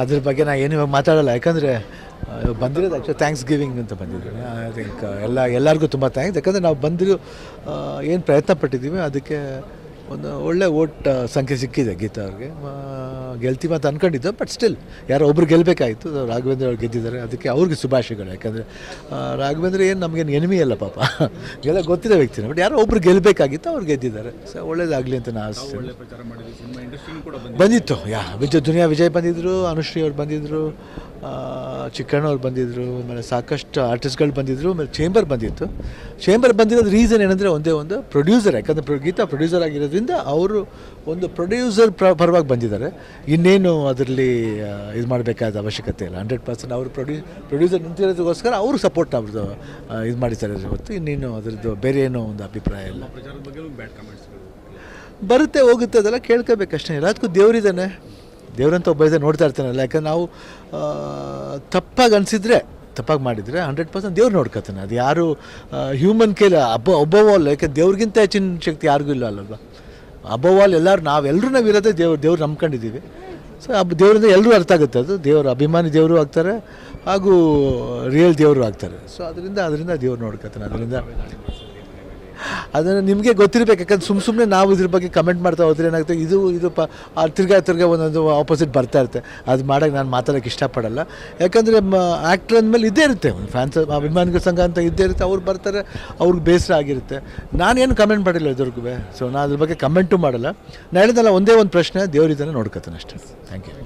ಅದ್ರ ಬಗ್ಗೆ ನಾನು ಏನು ಇವಾಗ ಮಾತಾಡಲ್ಲ. ಯಾಕಂದರೆ ಬಂದಿರೋದು ಆ್ಯಕ್ಚುಲಿ ಥ್ಯಾಂಕ್ಸ್ ಗಿವಿಂಗ್ ಅಂತ ಬಂದಿದ್ದೀನಿ ಐ ಥಿಂಕ್ ಎಲ್ಲ, ಎಲ್ಲರಿಗೂ ತುಂಬ ಥ್ಯಾಂಕ್ಸ್ ಯಾಕಂದರೆ ನಾವು ಬಂದಿರೋ ಏನು ಪ್ರಯತ್ನ ಪಟ್ಟಿದ್ದೀವಿ, ಅದಕ್ಕೆ ಒಂದು ಒಳ್ಳೆ ಓಟ್ ಸಂಖ್ಯೆ ಸಿಕ್ಕಿದೆ ಗೀತಾ ಅವ್ರಿಗೆ. ಗೆಲ್ತೀವಿ ಅಂತ ಅಂದ್ಕೊಂಡಿದ್ದು ಬಟ್ ಸ್ಟಿಲ್ ಯಾರೋ ಒಬ್ರು ಗೆಲ್ಲಬೇಕಾಯಿತು ರಾಘವೇಂದ್ರ ಅವ್ರು ಗೆದ್ದಿದ್ದಾರೆ. ಅದಕ್ಕೆ ಅವ್ರಿಗೆ ಶುಭಾಶಯಗಳು. ಯಾಕಂದರೆ ರಾಘವೇಂದ್ರ ಏನು ನಮಗೇನು ಎನಿಮಿ ಅಲ್ಲ ಪಾಪ. ಎಲ್ಲ ಗೊತ್ತಿರೋ ವ್ಯಕ್ತಿ ಬಟ್ ಯಾರೋ ಒಬ್ರು ಗೆಲ್ಲಬೇಕಾಗಿತ್ತು ಅವ್ರು ಗೆದ್ದಿದ್ದಾರೆ. ಸೊ ಒಳ್ಳೇದಾಗಲಿ ಅಂತ ನಾನು ಆಸೆ. ಬಂದಿತ್ತು. ಯಾ ವಿಜಯ್ ದುನಿಯಾ ವಿಜಯ್ ಬಂದಿದ್ದರು ಅನುಶ್ರೀ ಅವ್ರು ಬಂದಿದ್ದರು ಚಿಕ್ಕಣ್ಣ ಅವ್ರು ಬಂದಿದ್ದರು ಆಮೇಲೆ ಸಾಕಷ್ಟು ಆರ್ಟಿಸ್ಟ್ಗಳು ಬಂದಿದ್ದರು ಆಮೇಲೆ ಚೇಂಬರ್ ಬಂದಿತ್ತು. ಚೇಂಬರ್ ಬಂದಿರೋದು ರೀಸನ್ ಏನಂದರೆ ಒಂದೇ ಒಂದು ಪ್ರೊಡ್ಯೂಸರ್ ಯಾಕಂದರೆ ಗೀತಾ ಪ್ರೊಡ್ಯೂಸರ್ ಆಗಿರೋದ್ರಿಂದ ಅವರು ಒಂದು ಪ್ರೊಡ್ಯೂಸರ್ ಪ್ರ ಪರವಾಗಿ ಬಂದಿದ್ದಾರೆ. ಇನ್ನೇನು ಅದರಲ್ಲಿ ಇದು ಮಾಡಬೇಕಾದ ಅವಶ್ಯಕತೆ ಇಲ್ಲ. ಹಂಡ್ರೆಡ್ ಪರ್ಸೆಂಟ್ ಅವರು ಪ್ರೊಡ್ಯೂ ಪ್ರೊಡ್ಯೂಸರ್ ನಿಂತಿರೋದಕ್ಕೋಸ್ಕರ ಅವರು ಸಪೋರ್ಟ್ ಅವ್ರದ್ದು ಇದು ಮಾಡಿದ್ದಾರೆ ಹೊತ್ತು. ಇನ್ನೇನು ಅದರದ್ದು ಬೇರೆ ಏನೋ ಒಂದು ಅಭಿಪ್ರಾಯ ಇಲ್ಲ. ಬರುತ್ತೆ ಹೋಗುತ್ತೆ ಅದೆಲ್ಲ ಕೇಳ್ಕೋಬೇಕಷ್ಟೇ. ಎಲ್ಲದಕ್ಕೂ ದೇವರಿದ್ದಾನೆ. ದೇವ್ರಂತ ಒಬ್ಬ ಇದೆ ನೋಡ್ತಾ ಇರ್ತಾನಲ್ಲ, ಯಾಕಂದ್ರೆ ನಾವು ತಪ್ಪಾಗಿ ಅನಿಸಿದ್ರೆ, ತಪ್ಪಾಗಿ ಮಾಡಿದರೆ ಹಂಡ್ರೆಡ್ ಪರ್ಸೆಂಟ್ ದೇವ್ರು ನೋಡ್ಕೊತಾನೆ. ಅದು ಯಾರು ಹ್ಯೂಮನ್ ಕೇಲ ಅಬ್ಬ ಒಬ್ಬವಲ್ಲ ಯಾಕೆ ದೇವ್ರಿಗಿಂತ ಹೆಚ್ಚಿನ ಶಕ್ತಿ ಯಾರಿಗೂ ಇಲ್ಲ ಅಲ್ಲಲ್ವ ಅಬ್ಬವಾಲ್ ಎಲ್ಲರೂ ನಾವೆಲ್ಲರೂ ನಾವು ಇರೋದೇ ದೇವ್ರು ದೇವ್ರು ನಂಬ್ಕೊಂಡಿದ್ದೀವಿ. ಸೊ ಅಬ್ಬ, ದೇವರಿಂದ ಎಲ್ಲರೂ ಅರ್ಥ ಆಗುತ್ತೆ ಅದು. ದೇವರು ಅಭಿಮಾನಿ ದೇವರು ಆಗ್ತಾರೆ, ಹಾಗೂ ರಿಯಲ್ ದೇವರು ಆಗ್ತಾರೆ. ಸೊ ಅದರಿಂದ ಅದರಿಂದ ದೇವ್ರು ನೋಡ್ಕೊತಾನೆ, ಅದರಿಂದ ಅದನ್ನು ನಿಮಗೆ ಗೊತ್ತಿರಬೇಕು, ಯಾಕಂದ್ರೆ ಸುಮ್ಮ ಸುಮ್ಮನೆ ನಾವು ಇದ್ರ ಬಗ್ಗೆ ಕಮೆಂಟ್ ಮಾಡ್ತಾ ಹೋದ್ರೆ ಏನಾಗುತ್ತೆ, ಇದು ಇದು ಪ ತಿರ್ಗಾ ತಿರ್ಗಾ ಒಂದೊಂದು ಆಪೋಸಿಟ್ ಬರ್ತಾ ಇರುತ್ತೆ. ಅದು ಮಾಡೋಕ್ಕೆ ನಾನು ಮಾತಾಡೋಕ್ಕೆ ಇಷ್ಟಪಡಲ್ಲ. ಯಾಕಂದರೆ ಆ್ಯಕ್ಟ್ರ್ ಅಂದಮೇಲೆ ಇದ್ದೇ ಇರುತ್ತೆ. ಫ್ಯಾನ್ಸ್ ಅಭಿಮಾನಿಗಳ ಸಂಘ ಅಂತ ಇದ್ದೇ ಇರುತ್ತೆ. ಅವ್ರು ಬರ್ತಾರೆ, ಅವ್ರಿಗೆ ಬೇಸರ ಆಗಿರುತ್ತೆ. ನಾನೇನು ಕಮೆಂಟ್ ಮಾಡಿಲ್ಲ ಇದ್ರಿಗೂ ಸೊ ನಾನು ಅದ್ರ ಬಗ್ಗೆ ಕಮೆಂಟು ಮಾಡಲ್ಲ. ನಾನು ಹೇಳಿದಲ್ಲ ಒಂದೇ ಒಂದು ಪ್ರಶ್ನೆ ದೇವರಿದ್ದಾನೆ ನೋಡ್ಕೊತಾನೆ ಅಷ್ಟೇ. Thank you